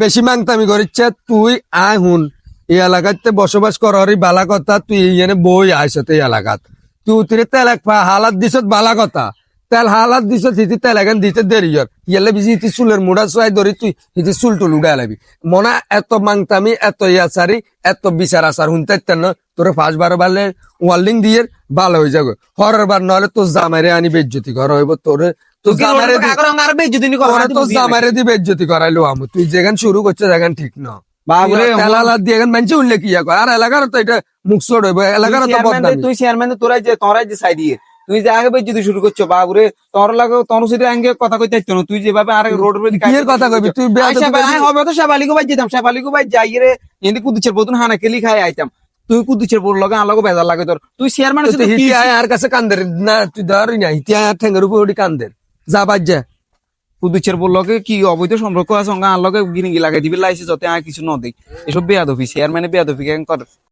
বেশি মাংতামি করিচ্ছে, তুই আয় হুন। এই এলাকাতে বসবাস করি বালা কথা, তুই এনে বই আইসত এই এলাকাত। তুই উতরে তেলাক পা হালাত দিছত বালা কথা। তেল হালাত দিছত হিতি তেল এখন দিতে দেরি হর ইয়ালে বিজি হিতি চুলের মুড়া চুয়াই ধরি তুই হিতি চুল টুল উড়াই লাবি। মনা এত মাংতামি এত ইয়াচারি এত বিচার আচার হুনতে না তোরে পাঁচ বারো বারলে ওয়ার্লিং দিয়ে ভালো হয়ে যাবে। হরের বার নহলে তোর জামাইরে আনি বেজ্জতি করা হইব তোরে তোর তোরে তুই যেখান শুরু করছে যেখান ঠিক না দিয়ে এলাকার তো এটা মুখ এলাকার তো তুই চেয়ারম্যান তোরাই যে তোরাই যে সাইড তুই যে আগে যদি শুরু করছ বাবুরে তোর লাগে তোর সাথে আগে কথা কইতে আসতো না তুই যেভাবে আর রোড উপরে কি কথা কইবি? তুই বেয়াদবি হবে তো শেফালিগো ভাই যেতাম শেফালিগো ভাই যাই রে এনে কুদুচের বতুন হানা কেলি খাই আইতাম। তুই কুদুচের বড় লগে আলাগো বেজার লাগে তোর। তুই চেয়ারম্যান তো হিতি আয় আর কাছে কান্দের? না তুই ধরি না হিতি আয় আর ঠেঙ্গের উপর উঠি কান্দের। যা বাজ যা। কুদুচের বড় লগে কি অবৈধ সম্পর্ক আছে? অঙ্গা আলাগে গিরিঙ্গি লাগাই দিবি লাইছে যতে আর কিছু ন দেখ এসব বেয়াদফি চেয়ারম্যানে বেয়াদফি কেন কর?